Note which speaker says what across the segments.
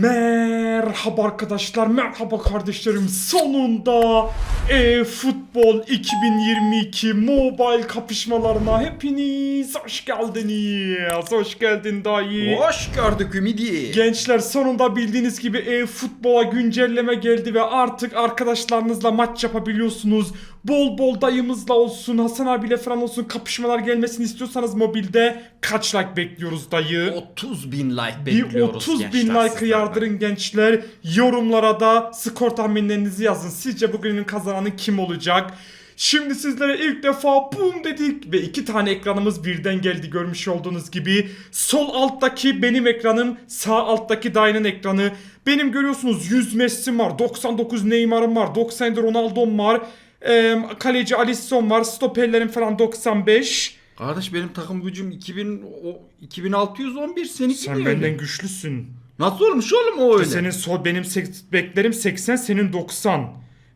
Speaker 1: Merhaba arkadaşlar, merhaba kardeşlerim. Sonunda e-futbol 2022 mobile kapışmalarına hepiniz hoş geldiniz. Hoş geldin dayı.
Speaker 2: Hoş gördük Ümidi.
Speaker 1: Gençler sonunda bildiğiniz gibi e-futbola güncelleme geldi ve artık arkadaşlarınızla maç yapabiliyorsunuz. Bol bol dayımızla olsun, Hasan abiyle falan olsun kapışmalar gelmesini istiyorsanız mobilde kaç like bekliyoruz dayı?
Speaker 2: 30 bin like
Speaker 1: Bir
Speaker 2: bekliyoruz
Speaker 1: 30 bin
Speaker 2: gençler
Speaker 1: like
Speaker 2: sizlerden.
Speaker 1: yardırın gençler. Yorumlara da skor tahminlerinizi yazın. Sizce bugünün kazananı kim olacak? Şimdi sizlere ilk defa boom dedik ve iki tane ekranımız birden geldi görmüş olduğunuz gibi. Sol alttaki benim ekranım, sağ alttaki Dayı'nın ekranı. Benim görüyorsunuz 100 Messi'm var, 99 Neymar'ım var, 97 Ronaldo'm var. Eee kaleci Alisson var, stoperlerim falan 95.
Speaker 2: Kardeş benim takım gücüm 2000 o, 2611 seninki
Speaker 1: Sen
Speaker 2: niye
Speaker 1: benden
Speaker 2: öyle?
Speaker 1: güçlüsün.
Speaker 2: Nasıl olmuş oğlum o öyle?
Speaker 1: Senin sol benim sek- beklerim 80 senin 90.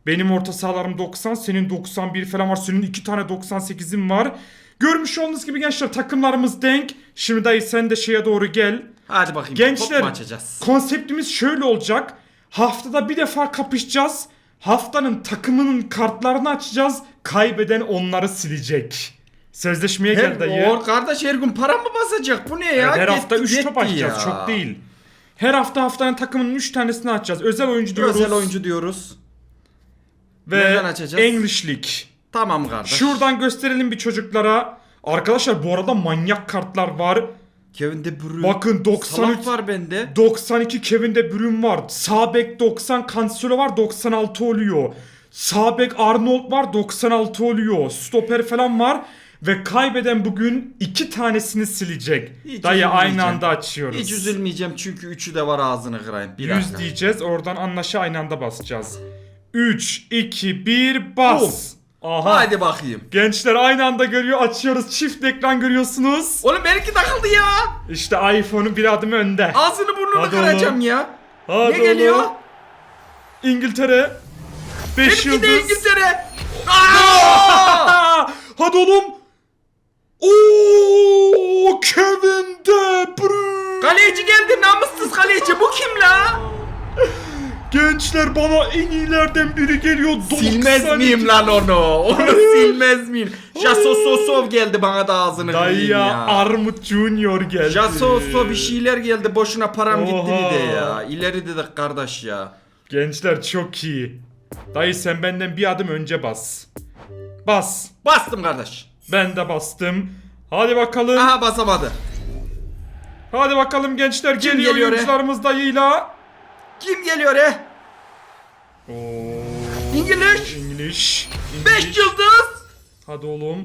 Speaker 1: Benim orta sahalarım 90 senin 91 falan var. Senin iki tane 98'in var. Görmüş olduğunuz gibi gençler takımlarımız denk. Şimdi dayı sen de şeye doğru gel.
Speaker 2: Hadi bakayım
Speaker 1: Gençler
Speaker 2: top mu açacağız?
Speaker 1: konseptimiz şöyle olacak. Haftada bir defa kapışacağız. Haftanın takımının kartlarını açacağız. Kaybeden onları silecek. Sözleşmeye gel dayı.
Speaker 2: Her, o kardeş her gün para mı basacak? Bu ne ya?
Speaker 1: Evet, her
Speaker 2: Get-
Speaker 1: hafta 3
Speaker 2: get
Speaker 1: top açacağız.
Speaker 2: ya.
Speaker 1: Çok değil. Her hafta haftanın takımının 3 tanesini açacağız. Özel oyuncu diyoruz.
Speaker 2: Özel oyuncu diyoruz.
Speaker 1: Ve
Speaker 2: açacağız?
Speaker 1: English League.
Speaker 2: Tamam kardeş.
Speaker 1: Şuradan gösterelim bir çocuklara. Arkadaşlar bu arada manyak kartlar var.
Speaker 2: Kevin De Bruyne.
Speaker 1: Bakın 93
Speaker 2: Salah var bende.
Speaker 1: 92 Kevin De Bruyne var. Sağ bek 90 Cancelo var 96 oluyor. Sağ bek Arnold var 96 oluyor. Stoper falan var. Ve kaybeden bugün iki tanesini silecek.
Speaker 2: Hiç
Speaker 1: Dayı aynı anda açıyoruz.
Speaker 2: Hiç üzülmeyeceğim çünkü üçü de var ağzını kırayım. Bir
Speaker 1: 100
Speaker 2: dakika.
Speaker 1: diyeceğiz. Oradan anlaşa aynı anda basacağız. 3, 2, 1 bas. Aha.
Speaker 2: Hadi bakayım.
Speaker 1: Gençler aynı anda görüyor. Açıyoruz. Çift ekran görüyorsunuz.
Speaker 2: Oğlum benimki takıldı ya.
Speaker 1: İşte iPhone'un bir adım önde.
Speaker 2: Ağzını burnunu
Speaker 1: Hadi
Speaker 2: kıracağım
Speaker 1: oğlum.
Speaker 2: ya.
Speaker 1: Hadi
Speaker 2: ne geliyor?
Speaker 1: oğlum. İngiltere. 5
Speaker 2: Benimki
Speaker 1: yıldız.
Speaker 2: de İngiltere. Aa!
Speaker 1: Hadi oğlum. Oo, Kevin De Bruyne.
Speaker 2: kaleci geldi namussuz kaleci. Bu kim?
Speaker 1: Gençler bana en iyilerden biri geliyor.
Speaker 2: Silmez
Speaker 1: 92.
Speaker 2: miyim lan onu? Onu silmez miyim? Jaso Sosov geldi bana da ağzını kırayım
Speaker 1: Dayıya
Speaker 2: ya.
Speaker 1: Armut Junior geldi.
Speaker 2: Jaso So bir şeyler geldi. Boşuna param gitti
Speaker 1: Oha.
Speaker 2: bir de ya. İleri dedik kardeş ya.
Speaker 1: Gençler çok iyi. Dayı sen benden bir adım önce bas. Bas.
Speaker 2: Bastım kardeş.
Speaker 1: Ben de bastım. Hadi bakalım.
Speaker 2: Aha basamadı.
Speaker 1: Hadi bakalım gençler
Speaker 2: Kim
Speaker 1: geliyor,
Speaker 2: geliyor, he?
Speaker 1: oyuncularımız dayıyla.
Speaker 2: Kim geliyor he?
Speaker 1: Oo,
Speaker 2: İngiliz.
Speaker 1: English.
Speaker 2: 5 yıldız.
Speaker 1: Hadi oğlum.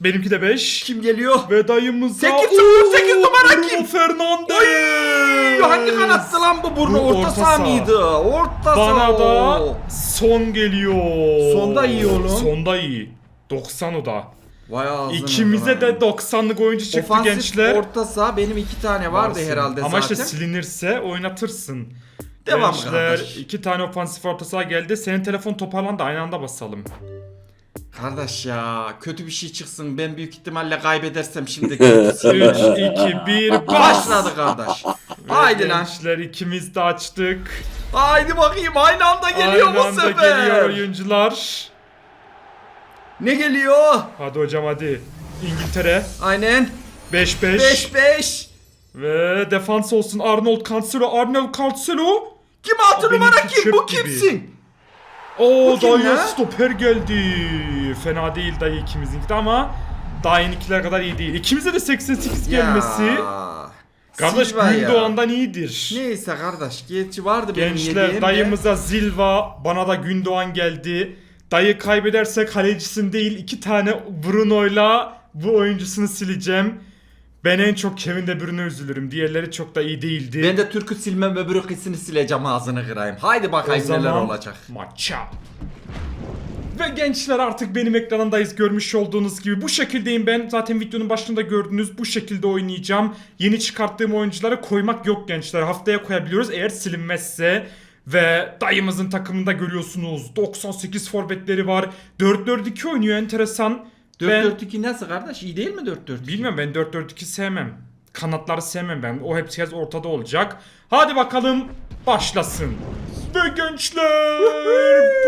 Speaker 1: Benimki de 5.
Speaker 2: Kim geliyor?
Speaker 1: Ve dayımız da...
Speaker 2: Sekiz numara, sekiz numara
Speaker 1: Bruno
Speaker 2: kim?
Speaker 1: Fernandes.
Speaker 2: Oy! Hangi kanattı lan bu burnu?
Speaker 1: Bu
Speaker 2: Orta,
Speaker 1: orta
Speaker 2: saha mıydı? Orta saha.
Speaker 1: Bana da son geliyor.
Speaker 2: Sonda iyi oğlum.
Speaker 1: Sonda iyi. 90 o da.
Speaker 2: Vay ağzını
Speaker 1: İkimize de
Speaker 2: kırayım.
Speaker 1: 90'lık oyuncu çıktı
Speaker 2: Ofansif
Speaker 1: gençler.
Speaker 2: orta saha benim iki tane vardı
Speaker 1: Varsın.
Speaker 2: herhalde
Speaker 1: Ama
Speaker 2: zaten.
Speaker 1: işte silinirse oynatırsın.
Speaker 2: Devam
Speaker 1: Gençler
Speaker 2: kardeş.
Speaker 1: iki tane ofansif orta saha geldi. Senin telefon toparlandı aynı anda basalım.
Speaker 2: Kardeş ya kötü bir şey çıksın ben büyük ihtimalle kaybedersem şimdi kötü
Speaker 1: 3,
Speaker 2: sinirleneceğim.
Speaker 1: 2, 1 bas.
Speaker 2: Başladı kardeş. Haydi lan.
Speaker 1: Gençler ikimiz de açtık.
Speaker 2: Haydi bakayım aynı anda geliyor
Speaker 1: aynı
Speaker 2: bu
Speaker 1: anda
Speaker 2: sefer.
Speaker 1: geliyor oyuncular.
Speaker 2: Ne geliyor?
Speaker 1: Hadi hocam hadi. İngiltere
Speaker 2: Aynen.
Speaker 1: 5-5.
Speaker 2: 5-5.
Speaker 1: Ve defans olsun Arnold Cancelo. Arnold Cancelo.
Speaker 2: Kim altı
Speaker 1: Abi
Speaker 2: numara
Speaker 1: benimki
Speaker 2: kim? Bu
Speaker 1: çöp gibi.
Speaker 2: kimsin?
Speaker 1: Oo
Speaker 2: Bu kim
Speaker 1: dayı
Speaker 2: ya?
Speaker 1: stoper geldi. Fena değil dayı ikimizinki de ama dayınınkiler kadar iyi değil. İkimize de 88 gelmesi.
Speaker 2: Ya.
Speaker 1: Kardeş
Speaker 2: Silva ya.
Speaker 1: Gündoğan'dan iyidir.
Speaker 2: Neyse kardeş gerçi vardı benim
Speaker 1: Gençler
Speaker 2: yediğim
Speaker 1: dayımıza Zilva, bana da Gündoğan geldi. Dayı kaybederse kalecisin değil iki tane Bruno'yla bu oyuncusunu sileceğim. Ben en çok Kevin De Bruyne üzülürüm. Diğerleri çok da iyi değildi.
Speaker 2: Ben de Türk'ü silmem öbürküsünü sileceğim ağzını kırayım. Haydi
Speaker 1: o
Speaker 2: bakayım neler
Speaker 1: zaman
Speaker 2: olacak.
Speaker 1: maça. Ve gençler artık benim ekranımdayız görmüş olduğunuz gibi. Bu şekildeyim ben. Zaten videonun başında gördünüz. Bu şekilde oynayacağım. Yeni çıkarttığım oyuncuları koymak yok gençler. Haftaya koyabiliyoruz eğer silinmezse. Ve dayımızın takımında görüyorsunuz. 98 forvetleri var. 4-4-2 oynuyor enteresan. Ben
Speaker 2: 4-4-2 nasıl kardeş? İyi değil mi 4-4-2?
Speaker 1: bilmiyorum ben 4-4-2 sevmem. Kanatları sevmem ben. O hepsi ortada olacak. Hadi bakalım başlasın. Ve gençler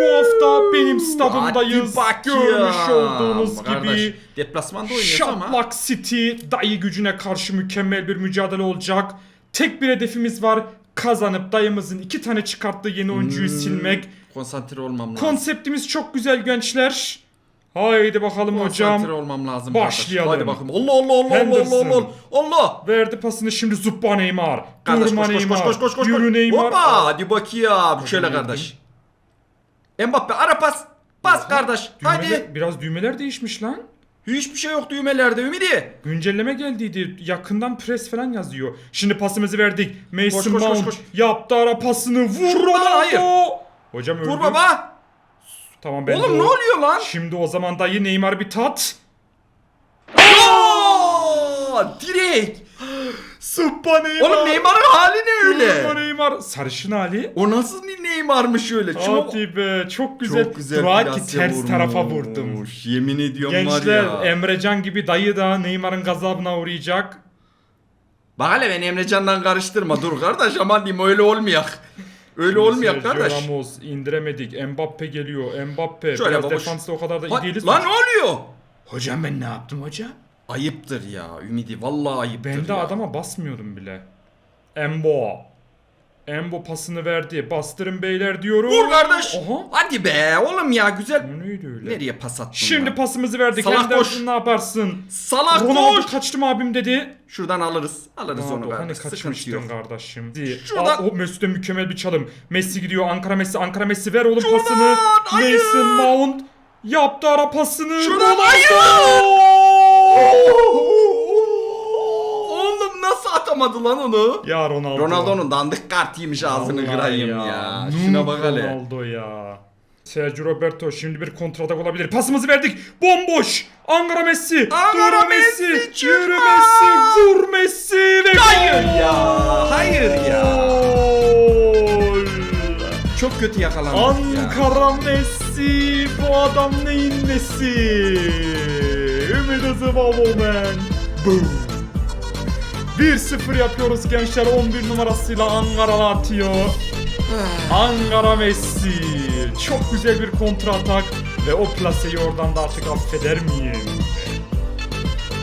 Speaker 1: bu hafta benim stadımdayız.
Speaker 2: Hadi
Speaker 1: Görmüş olduğunuz
Speaker 2: Kardeş,
Speaker 1: gibi
Speaker 2: Deplasmanda oynuyoruz ama.
Speaker 1: Şaplak City dayı gücüne karşı mükemmel bir mücadele olacak. Tek bir hedefimiz var. Kazanıp dayımızın iki tane çıkarttığı yeni oyuncuyu
Speaker 2: Hmm,
Speaker 1: silmek.
Speaker 2: Konsantre olmam lazım.
Speaker 1: Konseptimiz çok güzel gençler. Haydi bakalım
Speaker 2: Konsantre
Speaker 1: hocam.
Speaker 2: olmam lazım.
Speaker 1: Başlayalım.
Speaker 2: kardeş. Hadi bakalım. Allah Allah Allah Allah
Speaker 1: Henderson.
Speaker 2: Allah Allah. Allah.
Speaker 1: Verdi pasını şimdi Zuppa Neymar.
Speaker 2: Kardeş
Speaker 1: Durma
Speaker 2: koş koş
Speaker 1: Neymar.
Speaker 2: koş koş koş koş.
Speaker 1: Yürü Neymar.
Speaker 2: Hoppa hadi bakayım. Şöyle kardeş. Mbappe ara pas. Pas kardeş.
Speaker 1: Düğmeler,
Speaker 2: Hadi.
Speaker 1: Biraz düğmeler değişmiş lan.
Speaker 2: Hiçbir şey yok düğmelerde Ümidi.
Speaker 1: Güncelleme geldiydi. Yakından pres falan yazıyor. Şimdi pasımızı verdik. Mason
Speaker 2: Koş, koş, koş,
Speaker 1: Mount
Speaker 2: koş.
Speaker 1: yaptı ara pasını. Vur Ronaldo. Hocam öldü.
Speaker 2: Vur baba.
Speaker 1: Tamam ben de
Speaker 2: Oğlum
Speaker 1: o-
Speaker 2: ne oluyor lan?
Speaker 1: Şimdi o zaman dayı Neymar bir tat.
Speaker 2: Aa, direkt.
Speaker 1: Sıppa Neymar.
Speaker 2: Oğlum Neymar'ın hali ne
Speaker 1: Durma
Speaker 2: öyle?
Speaker 1: Neymar. Sarışın hali.
Speaker 2: O nasıl bir Neymar'mış öyle? Şuna
Speaker 1: Hadi be çok güzel.
Speaker 2: Çok güzel
Speaker 1: Dua ki
Speaker 2: plase
Speaker 1: ters
Speaker 2: vurmuş.
Speaker 1: tarafa vurdum.
Speaker 2: Yemin ediyorum
Speaker 1: Gençler
Speaker 2: var ya.
Speaker 1: Emrecan gibi dayı da Neymar'ın gazabına uğrayacak.
Speaker 2: Bak hele beni Emrecan'dan karıştırma dur kardeş aman diyeyim öyle olmayak. Öyle olmayak
Speaker 1: Sergio
Speaker 2: kardeş.
Speaker 1: Ramos indiremedik. Mbappe geliyor. Mbappe.
Speaker 2: Şöyle
Speaker 1: Biraz
Speaker 2: baba, şu-
Speaker 1: defansta o kadar da iyi
Speaker 2: Ha-
Speaker 1: değiliz.
Speaker 2: lan ne oluyor?
Speaker 1: Hocam ben ne yaptım hocam?
Speaker 2: Ayıptır ya Ümidi vallahi ayıptır
Speaker 1: Ben de
Speaker 2: ya.
Speaker 1: adama basmıyordum bile. Embo. Embo pasını verdi. Bastırın beyler diyorum.
Speaker 2: Vur kardeş.
Speaker 1: Aha.
Speaker 2: Hadi be oğlum ya güzel.
Speaker 1: O neydi öyle?
Speaker 2: Nereye pas attın
Speaker 1: Şimdi
Speaker 2: lan?
Speaker 1: pasımızı verdik.
Speaker 2: Salak
Speaker 1: Henderson
Speaker 2: koş.
Speaker 1: ne yaparsın?
Speaker 2: Salak
Speaker 1: Ronaldo
Speaker 2: koş.
Speaker 1: kaçtım abim dedi.
Speaker 2: Şuradan alırız. Alırız onu
Speaker 1: Ronaldo hani
Speaker 2: kardeş. Sıkıntı
Speaker 1: kaçmıştın
Speaker 2: yok.
Speaker 1: kardeşim.
Speaker 2: Şuradan-
Speaker 1: Aa, o Mesut'e mükemmel bir çalım. Messi gidiyor Ankara Messi Ankara Messi ver oğlum
Speaker 2: Şuradan,
Speaker 1: pasını.
Speaker 2: hayır.
Speaker 1: Mason Mount yaptı ara pasını.
Speaker 2: Şuradan,
Speaker 1: Ronaldo!
Speaker 2: Atamadı lan onu?
Speaker 1: Ya Ronaldo.
Speaker 2: Ronaldo'nun dandik kartıymış ağzını
Speaker 1: Vallahi
Speaker 2: kırayım ya. Şuna bak hele.
Speaker 1: Ronaldo ya. Sergio Roberto şimdi bir kontratak olabilir. Pasımızı verdik. Bomboş. Ankara Messi.
Speaker 2: Ankara
Speaker 1: Dur
Speaker 2: Messi,
Speaker 1: Messi.
Speaker 2: çıkma.
Speaker 1: Yürü Messi. Vur Messi. Ve
Speaker 2: Hayır
Speaker 1: gol.
Speaker 2: ya, hayır ya.
Speaker 1: Gol.
Speaker 2: Çok kötü yakalandık ya.
Speaker 1: Ankara Messi. Bu adam neyin nesi? Ümit Zıvalomen. Boom. 1-0 yapıyoruz gençler 11 numarasıyla Ankara atıyor. Ankara Messi. Çok güzel bir kontra atak ve o plaseyi oradan da artık affeder miyim?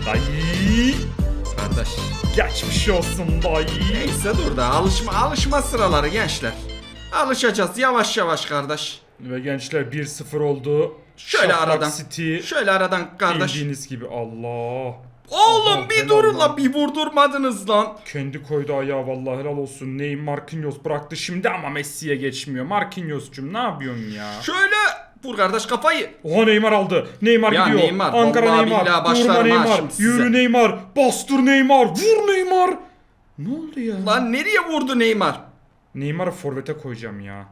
Speaker 1: Dayı.
Speaker 2: Kardeş.
Speaker 1: Geçmiş olsun dayı.
Speaker 2: Neyse dur da alışma alışma sıraları gençler. Alışacağız yavaş yavaş kardeş.
Speaker 1: Ve gençler 1-0 oldu.
Speaker 2: Şöyle
Speaker 1: Şafak
Speaker 2: aradan.
Speaker 1: City.
Speaker 2: Şöyle aradan kardeş.
Speaker 1: Bildiğiniz gibi Allah.
Speaker 2: Oğlum bir durun
Speaker 1: lan.
Speaker 2: la bir vurdurmadınız lan.
Speaker 1: Kendi koydu ayağı vallahi helal olsun. Ney Marquinhos bıraktı şimdi ama Messi'ye geçmiyor. Marquinhos'cum ne yapıyorsun ya?
Speaker 2: Şöyle vur kardeş kafayı.
Speaker 1: Oha Neymar aldı. Neymar
Speaker 2: Ya
Speaker 1: gidiyor.
Speaker 2: Neymar,
Speaker 1: Ankara
Speaker 2: vallahi
Speaker 1: Neymar.
Speaker 2: billahi ha
Speaker 1: Neymar.
Speaker 2: şimdi size.
Speaker 1: Yürü Neymar. Bastır Neymar. Vur Neymar. Ne oldu ya?
Speaker 2: Lan nereye vurdu Neymar?
Speaker 1: Neymar'ı forvete koyacağım ya.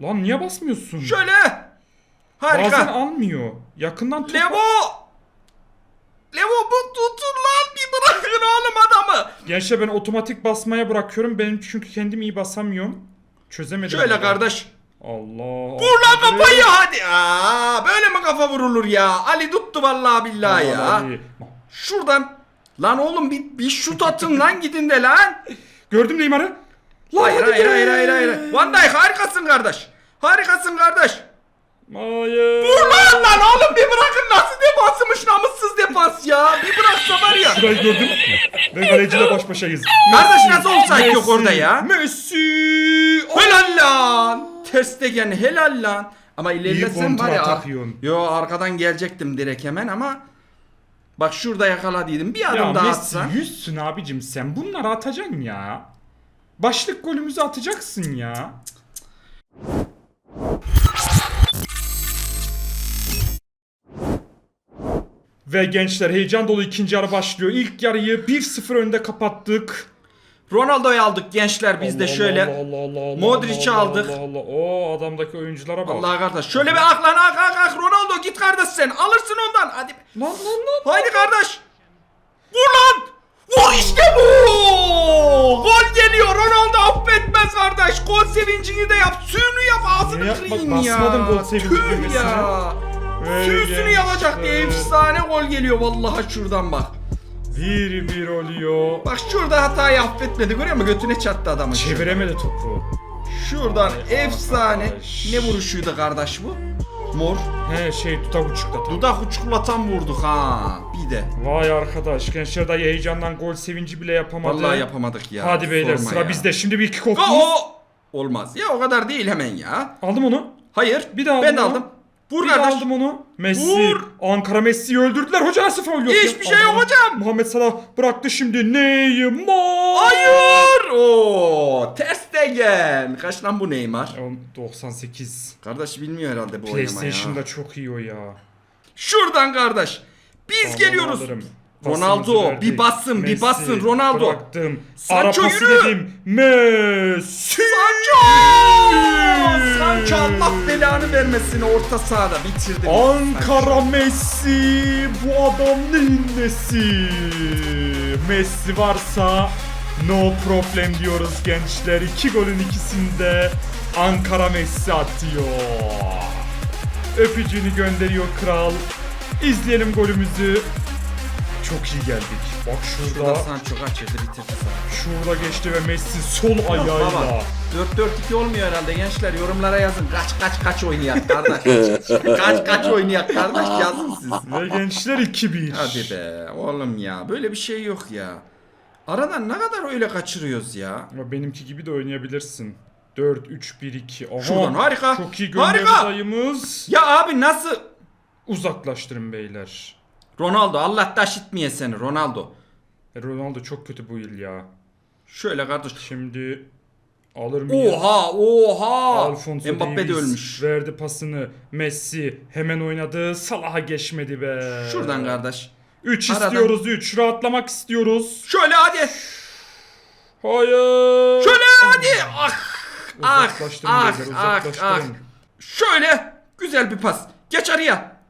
Speaker 1: Lan niye basmıyorsun?
Speaker 2: Şöyle.
Speaker 1: Bazen
Speaker 2: Harika.
Speaker 1: almıyor. Yakından tut.
Speaker 2: Levo. Levo bu tutun lan bir bırakın oğlum adamı.
Speaker 1: Gençler ben otomatik basmaya bırakıyorum. Benim çünkü kendim iyi basamıyorum. Çözemedim.
Speaker 2: Şöyle
Speaker 1: onu.
Speaker 2: kardeş.
Speaker 1: Allah.
Speaker 2: Vur lan kafayı hadi. Aa, böyle mi kafa vurulur ya? Ali tuttu vallahi billahi ya.
Speaker 1: Vallahi.
Speaker 2: Şuradan. Lan oğlum bir, bir şut atın lan gidin de lan.
Speaker 1: Gördüm Neymar'ı. Lan
Speaker 2: Hayır hayır
Speaker 1: be.
Speaker 2: hayır hayır hayır. Van Dijk harikasın kardeş. Harikasın kardeş.
Speaker 1: Hayır.
Speaker 2: Vur lan oğlum bir bırakın nasıl defansımış namussuz defans ya. Bir bıraksa var ya.
Speaker 1: Şurayı gördüm. Ve kaleciyle baş başayız.
Speaker 2: Kardeş nasıl offside yok orada ya?
Speaker 1: Messi.
Speaker 2: Helal lan. Ters degen helal lan. Ama ilerlesen var ya.
Speaker 1: atak yiyorsun.
Speaker 2: Yo arkadan gelecektim direkt hemen ama. Bak şurada yakaladıydım. Bir adım
Speaker 1: Ya
Speaker 2: daha
Speaker 1: Messi
Speaker 2: atsan.
Speaker 1: yüzsün abicim sen. Bunları atacaksın ya. Başlık golümüzü atacaksın ya. Ve gençler heyecan dolu ikinci yarı başlıyor. İlk yarıyı 1-0 önde kapattık.
Speaker 2: Ronaldo'yu aldık gençler biz de
Speaker 1: Allah
Speaker 2: şöyle.
Speaker 1: Allah Allah Allah Allah
Speaker 2: Modric'i
Speaker 1: Allah
Speaker 2: aldık.
Speaker 1: Allah Allah. O adamdaki oyunculara bak.
Speaker 2: Allah kardeş. Şöyle bir ak lan ak ak ak. Ronaldo git kardeş sen. Alırsın ondan. Hadi.
Speaker 1: Lan lan lan.
Speaker 2: Haydi kardeş. Vur lan. Vur işte bu. Gol geliyor. Ronaldo affetmez kardeş. Gol sevincini de yap. Suyunu yap. Ağzını kırayım ya.
Speaker 1: basmadın gol sevinci
Speaker 2: Tüh ya.
Speaker 1: Gençler.
Speaker 2: yapacak diye efsane gol geliyor vallahi şuradan bak.
Speaker 1: 1-1 oluyor.
Speaker 2: Bak şurada hatayı affetmedi görüyor musun? Götüne çattı adamın.
Speaker 1: Çeviremedi topu.
Speaker 2: Şuradan efsane. Ne vuruşuydu kardeş bu? Mor.
Speaker 1: He şey tuta buçukta tam.
Speaker 2: Dudak uçuklatan vurduk ha. Bir de.
Speaker 1: Vay arkadaş gençler dayı heyecandan gol sevinci bile yapamadı.
Speaker 2: Vallahi yapamadık ya.
Speaker 1: Hadi beyler
Speaker 2: Sorma
Speaker 1: sıra
Speaker 2: ya.
Speaker 1: bizde. Şimdi bir iki
Speaker 2: Go!
Speaker 1: koptumuz.
Speaker 2: Olmaz. Ya o kadar değil hemen ya.
Speaker 1: Aldım onu.
Speaker 2: Hayır.
Speaker 1: Bir daha
Speaker 2: Ben
Speaker 1: aldım
Speaker 2: aldım. Vur
Speaker 1: bir de
Speaker 2: kardeş.
Speaker 1: aldım onu. Messi.
Speaker 2: Vur.
Speaker 1: Ankara Messi'yi öldürdüler. Hoca nasıl faul yok?
Speaker 2: Hiçbir şey yok hocam.
Speaker 1: Muhammed Salah bıraktı şimdi. Neymar.
Speaker 2: Hayır. Oo, ters degen. Kaç lan bu Neymar?
Speaker 1: O 98.
Speaker 2: Kardeş bilmiyor herhalde bu oynamayı ya.
Speaker 1: PlayStation'da çok iyi o ya.
Speaker 2: Şuradan kardeş. Biz
Speaker 1: Tamam,
Speaker 2: geliyoruz.
Speaker 1: alırım.
Speaker 2: Ronaldo,
Speaker 1: verdik.
Speaker 2: bir bassın, bir
Speaker 1: Messi,
Speaker 2: bassın, Ronaldo.
Speaker 1: Bıraktım.
Speaker 2: Sancho
Speaker 1: Ara pası
Speaker 2: yürü.
Speaker 1: dedim. Messi.
Speaker 2: Sancho! Sancho Allah belanı vermesin orta sahada bitirdi.
Speaker 1: Ankara Messi bu adam neyin nesi? Messi varsa no problem diyoruz gençler. İki golün ikisinde Ankara Messi atıyor. Öpücüğünü gönderiyor kral. İzleyelim golümüzü. Çok iyi geldik. Bak
Speaker 2: Şurada
Speaker 1: şurada,
Speaker 2: Sancho kaçırdı bitirdi Sancho.
Speaker 1: şurada geçti ve Messi sol
Speaker 2: Yok
Speaker 1: ayağıyla.
Speaker 2: baba. 4-4-2 olmuyor herhalde gençler yorumlara yazın. Kaç kaç kaç oynayak kardeş. kaç kaç oynayak kardeş yazın siz.
Speaker 1: Ve gençler 2-1.
Speaker 2: Hadi be oğlum ya böyle bir şey yok ya. Aradan ne kadar öyle kaçırıyoruz ya.
Speaker 1: Ama benimki gibi de oynayabilirsin. 4 3 1 2. Aha.
Speaker 2: Şuradan harika.
Speaker 1: Çok iyi gönderdi
Speaker 2: Harika.
Speaker 1: dayımız.
Speaker 2: Ya abi nasıl?
Speaker 1: Uzaklaştırın beyler.
Speaker 2: Ronaldo Allah taş itmeye seni Ronaldo.
Speaker 1: E, Ronaldo çok kötü bu yıl ya.
Speaker 2: Şöyle kardeş.
Speaker 1: Şimdi alır mıyız?
Speaker 2: Oha oha.
Speaker 1: Alfonso
Speaker 2: Mbappe de
Speaker 1: Davies
Speaker 2: ölmüş.
Speaker 1: Verdi pasını. Messi hemen oynadı. Salah'a geçmedi be.
Speaker 2: Şuradan kardeş.
Speaker 1: 3
Speaker 2: Aradan.
Speaker 1: istiyoruz 3. Rahatlamak istiyoruz.
Speaker 2: Şöyle hadi.
Speaker 1: Hayır.
Speaker 2: Şöyle hadi. Ah. Ah. Ah. Ah. Ah.
Speaker 1: uzaklaştırın.
Speaker 2: Şöyle. Güzel bir pas. Geç araya.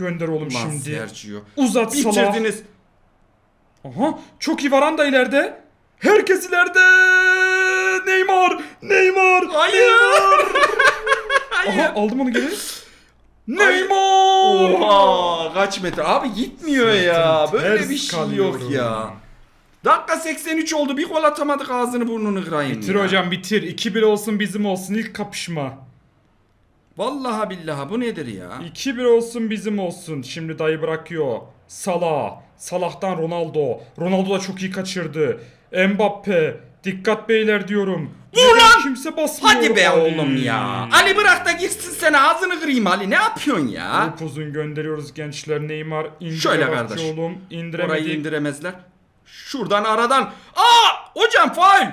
Speaker 1: Gönder oğlum
Speaker 2: Lan
Speaker 1: şimdi.
Speaker 2: Sergio.
Speaker 1: Uzat Salah.
Speaker 2: Bitirdiniz.
Speaker 1: Aha çok iyi Varanda ileride. Herkes ileride. Neymar. Neymar.
Speaker 2: Hayır.
Speaker 1: Neymar. Aha aldım onu geri. Neymar.
Speaker 2: Oha kaç metre abi gitmiyor ya böyle
Speaker 1: ters
Speaker 2: bir şey
Speaker 1: kalıyorum.
Speaker 2: yok ya. Dakika 83 oldu bir gol atamadık ağzını burnunu kırayım
Speaker 1: Bitir
Speaker 2: ya.
Speaker 1: hocam bitir. 2-1 olsun bizim olsun ilk kapışma.
Speaker 2: Vallahi billahi bu nedir ya?
Speaker 1: 2-1 olsun bizim olsun. Şimdi dayı bırakıyor. Salah. Salah'tan Ronaldo. Ronaldo da çok iyi kaçırdı. Mbappe. Dikkat beyler diyorum.
Speaker 2: Vur lan!
Speaker 1: Kimse basmıyor.
Speaker 2: Hadi be
Speaker 1: Ali.
Speaker 2: oğlum ya. Ali bırak da girsin sen ağzını kırayım Ali ne yapıyorsun ya?
Speaker 1: Upuzun gönderiyoruz gençler. Neymar indire
Speaker 2: Şöyle kardeş.
Speaker 1: oğlum.
Speaker 2: Orayı indiremezler. Şuradan aradan. Aa hocam faul.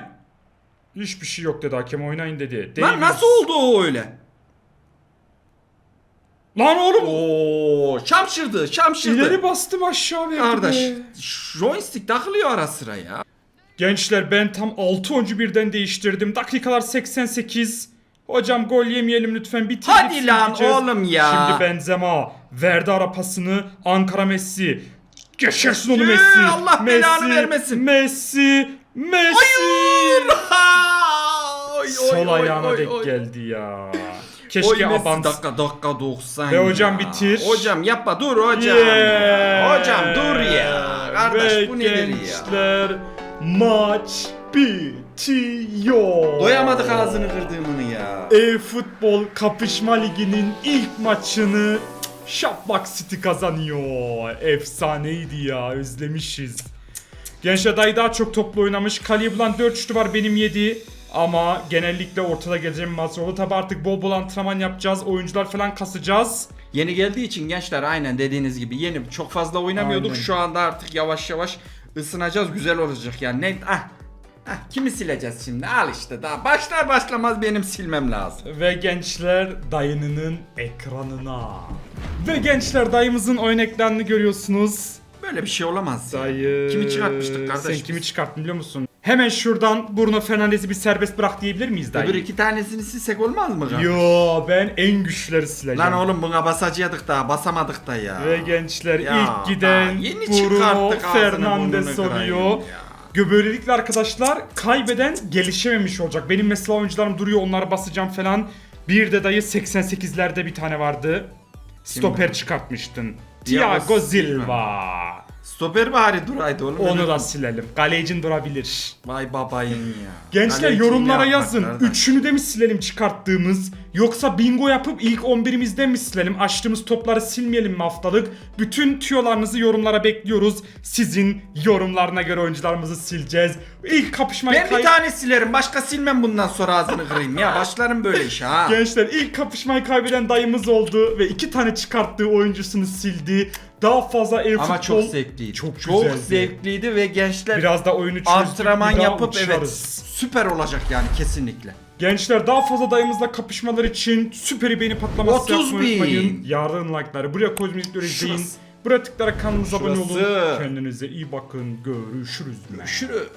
Speaker 1: Hiçbir şey yok dedi hakem oynayın dedi.
Speaker 2: Lan
Speaker 1: Davies.
Speaker 2: nasıl oldu o öyle?
Speaker 1: Lan oğlum.
Speaker 2: Oo şamşırdı şamşırdı.
Speaker 1: İleri bastım aşağı verdi
Speaker 2: Kardeş
Speaker 1: be.
Speaker 2: joystick takılıyor ara sıra ya.
Speaker 1: Gençler ben tam 6 oyuncu birden değiştirdim. Dakikalar 88. Hocam gol yemeyelim lütfen. Bitirdik
Speaker 2: Hadi lan oğlum ya.
Speaker 1: Şimdi Benzema verdi ara pasını. Ankara Messi. Geçersin onu Messi.
Speaker 2: Allah
Speaker 1: Messi,
Speaker 2: belanı vermesin.
Speaker 1: Messi. Messi.
Speaker 2: Oy, oy,
Speaker 1: Sol
Speaker 2: oy,
Speaker 1: ayağına
Speaker 2: oy,
Speaker 1: denk
Speaker 2: oy.
Speaker 1: geldi ya.
Speaker 2: Oy
Speaker 1: Keşke
Speaker 2: Messi
Speaker 1: Abans.
Speaker 2: dakika dakika 90
Speaker 1: Ve hocam
Speaker 2: ya.
Speaker 1: bitir.
Speaker 2: Hocam yapma dur hocam.
Speaker 1: Yeah.
Speaker 2: Hocam dur ya. Kardeş
Speaker 1: Ve
Speaker 2: bu nedir ya?
Speaker 1: gençler maç bitiyor.
Speaker 2: Doyamadık ağzını kırdığımını ya.
Speaker 1: E-Futbol Kapışma Ligi'nin ilk maçını Şapbak City kazanıyor. Efsaneydi ya özlemişiz. Gençler dayı daha çok toplu oynamış. Kaleyi bulan 4 şutu var benim 7. Ama genellikle ortada geleceğim maç oldu. Tabi artık bol bol antrenman yapacağız. Oyuncular falan kasacağız.
Speaker 2: Yeni geldiği için gençler aynen dediğiniz gibi yeni çok fazla oynamıyorduk.
Speaker 1: Aynen.
Speaker 2: Şu anda artık yavaş yavaş ısınacağız. Güzel olacak yani. Ne ah Ah, kimi sileceğiz şimdi? Al işte daha başlar başlamaz benim silmem lazım.
Speaker 1: Ve gençler dayınının ekranına. Ve gençler dayımızın oyun ekranını görüyorsunuz.
Speaker 2: Böyle bir şey olamaz. ya.
Speaker 1: Dayı.
Speaker 2: Kimi çıkartmıştık kardeş
Speaker 1: Sen kimi çıkarttın biliyor musun? Hemen şuradan Bruno Fernandes'i bir serbest bırak diyebilir miyiz dayı?
Speaker 2: Öbür iki tanesini silsek olmaz mı? kanka?
Speaker 1: Yo ben en güçleri sileceğim.
Speaker 2: Lan oğlum buna basacaktık da basamadık da ya.
Speaker 1: Ve gençler
Speaker 2: Ya,
Speaker 1: ilk giden
Speaker 2: daha yeni
Speaker 1: Bruno
Speaker 2: çıkarttık ağzını
Speaker 1: Fernandes
Speaker 2: burnunu kırayım
Speaker 1: oluyor.
Speaker 2: ya.
Speaker 1: Böylelikle arkadaşlar kaybeden gelişememiş olacak. Benim mesela oyuncularım duruyor onları basacağım falan. Bir de dayı 88'lerde bir tane vardı. Stoper çıkartmıştın. Thiago
Speaker 2: Thiago
Speaker 1: Silva.
Speaker 2: Stoper bari duraydı oğlum.
Speaker 1: Onu da silelim. Galecin durabilir.
Speaker 2: Vay babayın ya.
Speaker 1: Gençler
Speaker 2: Kaleci
Speaker 1: yorumlara
Speaker 2: ne
Speaker 1: yazın.
Speaker 2: yapmak kardeş?
Speaker 1: Üçünü de mi silelim çıkarttığımız? Yoksa bingo yapıp ilk 11'imizde mi silelim? Açtığımız topları silmeyelim mi haftalık? Bütün tüyolarınızı yorumlara bekliyoruz. Sizin yorumlarına göre oyuncularımızı sileceğiz. İlk kapışmayı
Speaker 2: Ben
Speaker 1: kay-
Speaker 2: bir tane silerim. Başka silmem bundan sonra ağzını kırayım ya. Başlarım böyle işe ha.
Speaker 1: Gençler ilk kapışmayı kaybeden dayımız oldu ve iki tane çıkarttığı oyuncusunu sildi. Daha fazla ev
Speaker 2: Ama
Speaker 1: futbol...
Speaker 2: çok zevkliydi.
Speaker 1: Çok
Speaker 2: Çok
Speaker 1: güzeldi.
Speaker 2: zevkliydi ve gençler
Speaker 1: Biraz da oyunu çözdük.
Speaker 2: antrenman
Speaker 1: bir daha
Speaker 2: yapıp evet
Speaker 1: uçarız.
Speaker 2: süper olacak yani kesinlikle.
Speaker 1: Gençler daha fazla dayımızla kapışmalar için süperi beğeni patlaması
Speaker 2: 30
Speaker 1: yapmayı unutmayın. Yarın like'ları buraya kozmetikleri izleyin. Buraya tıklayarak kanalımıza abone olun. Kendinize iyi bakın. Görüşürüz.
Speaker 2: Görüşürüz.